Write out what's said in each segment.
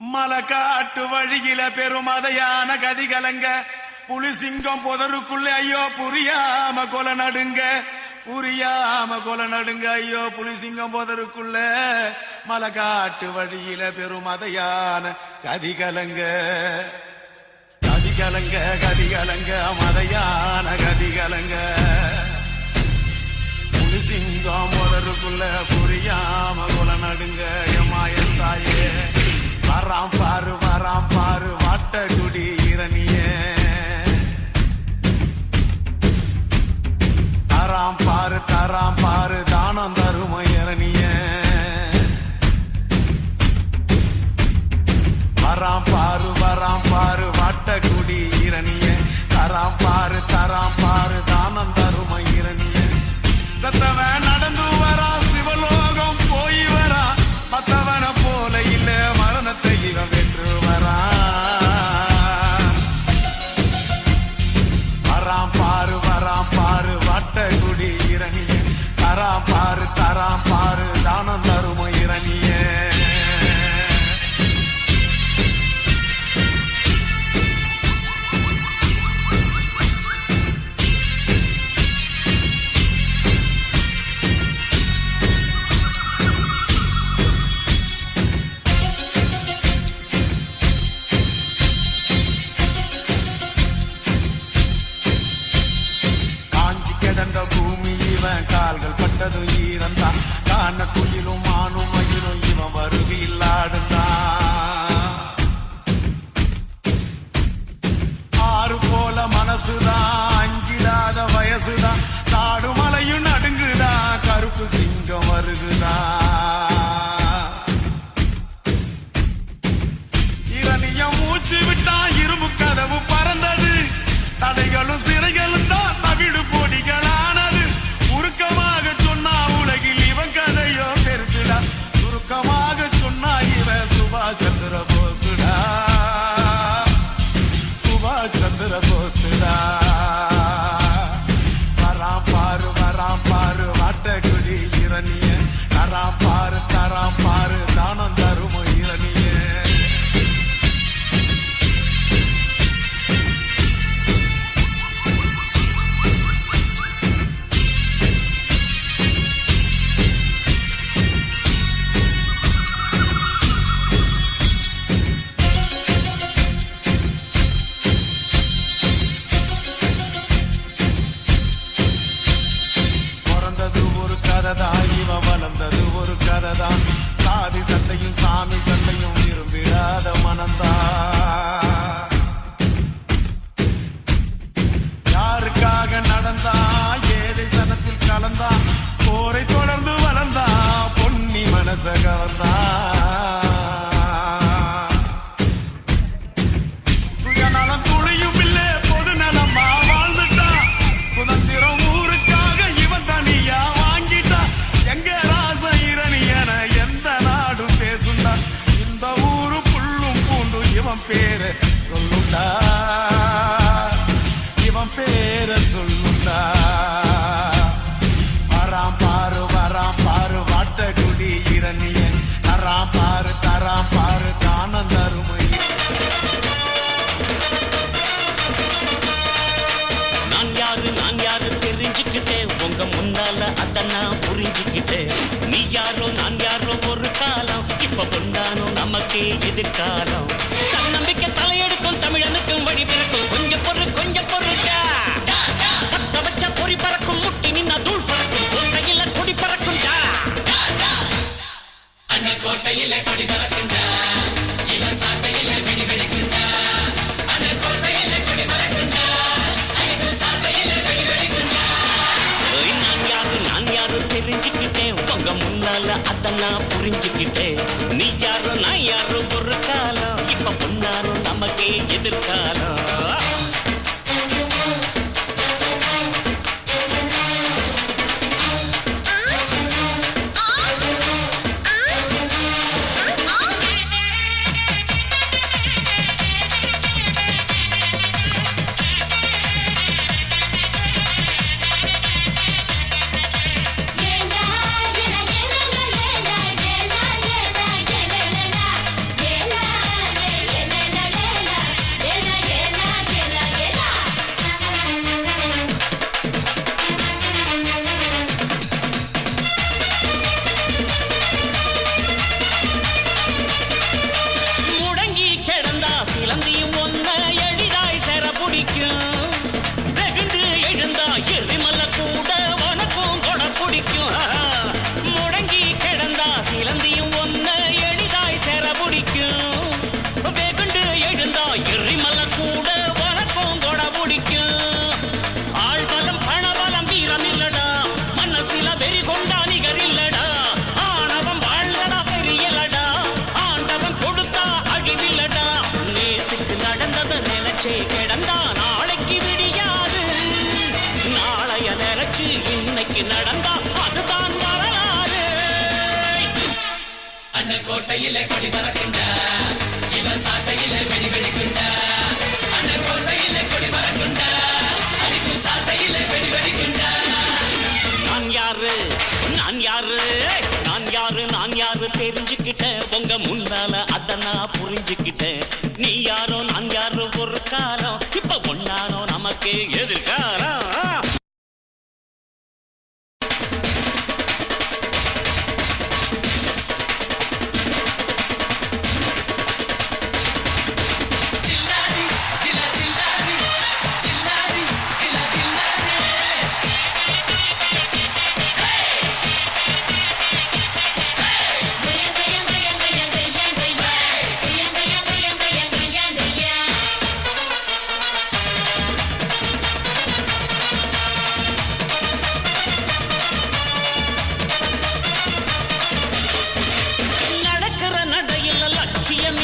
மலக்காட்டு வழியில பெருமதையான கதி கலங்க புலி சிங்கம் புதருக்குள்ள ஐயோ புரியாம கொலை நடுங்க. புரியாம கொலை நடுங்க ஐயோ புலி சிங்கம் புதருக்குள்ள. மலக்காட்டு வழியில பெருமதையான கதி கலங்க கதி கலங்க கதி கலங்க மதையான கதி கலங்க புலி சிங்கம் புதருக்குள்ள புரியாம குல நடுங்க. தராம் பாரு வராம் பாரு வாட்டகுடி இரணிய. தராம் பாரு தராம் பாரு தானம் தரும இரணிய. சத்தவன் நடந்து வரா சிவலோகம் போய் வரா. மத்தவன போல இல்ல மரணத்தை இவன் வென்று வரா. வராம் பாரு வராம் பாரு வட்டகுடி இரணிய. தராம் பாரு தராம் பாரு தானம் தரும இரணியே. போல ஒரு சாதி சண்டையும் சாமி சண்டையும் விரும்பிடாத மனந்தான் சொல்லுண்டா? இவன் பேர சொல்லுண்டா? வராம் பாரு வராம் பாரு வாட்டகுடி இரணியன். தராம் பாரு தராம் அத நான் புரிஞ்சுக்கிட்டேன் நீ யாரோ நிகழ்ச்சி இன்னைக்கு நடந்தா அதுதான் வரலாறு. அண்ண கோட்டையில கொடி பறக்கின்ற இவன் சாட்டையில வெடி வெடிக்கின்ற அண்ண கோட்டையில கொடி பறக்கின்ற அடிக்கு சாட்டையில வெடி வெடிக்கின்ற நான் யாரு? நான் யாரு? நான் யாரு? நான் யாரு? தெரிஞ்சுக்கிட்டேன். உங்க முன்னால அத நான் புரிஞ்சுக்கிட்டேன். நீ யாரோ? நான் யாரோ? ஒரு காலம் இப்ப ஒன்னானோ நமக்கு எதிர்காலம்.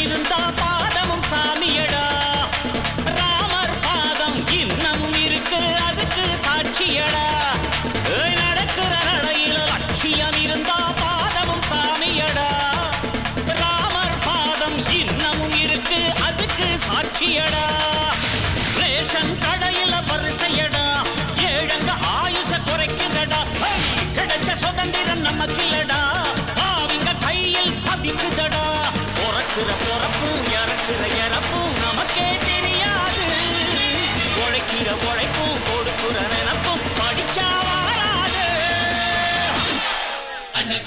இருந்தா பாதமும் சாமியடா. ராமர் பாதம் இன்னமும் இருக்கு அதுக்கு சாட்சியடா. நடக்கிற நடையில் லட்சியம் இருந்தா பாதமும் சாமியடா. ராமர் பாதம் இன்னமும் இருக்கு அதுக்கு சாட்சியடா. ரேஷன்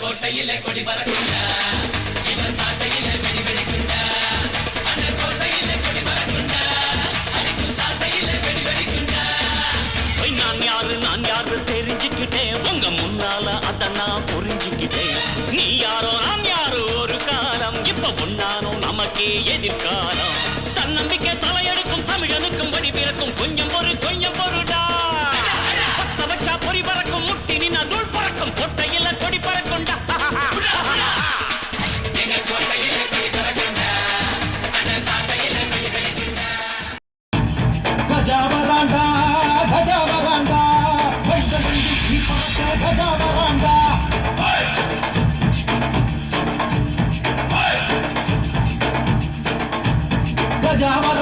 கோட்டையிலே கொடி பறக்குண்டா जहां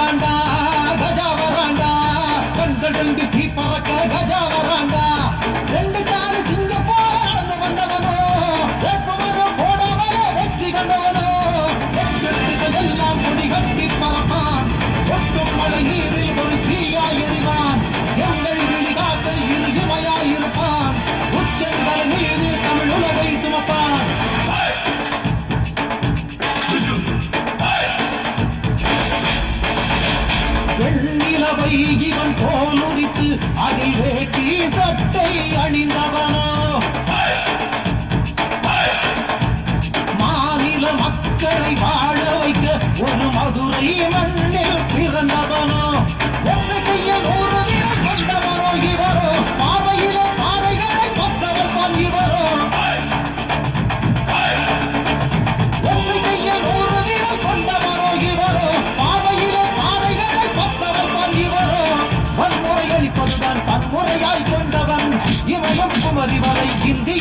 பதிவதை இந்தி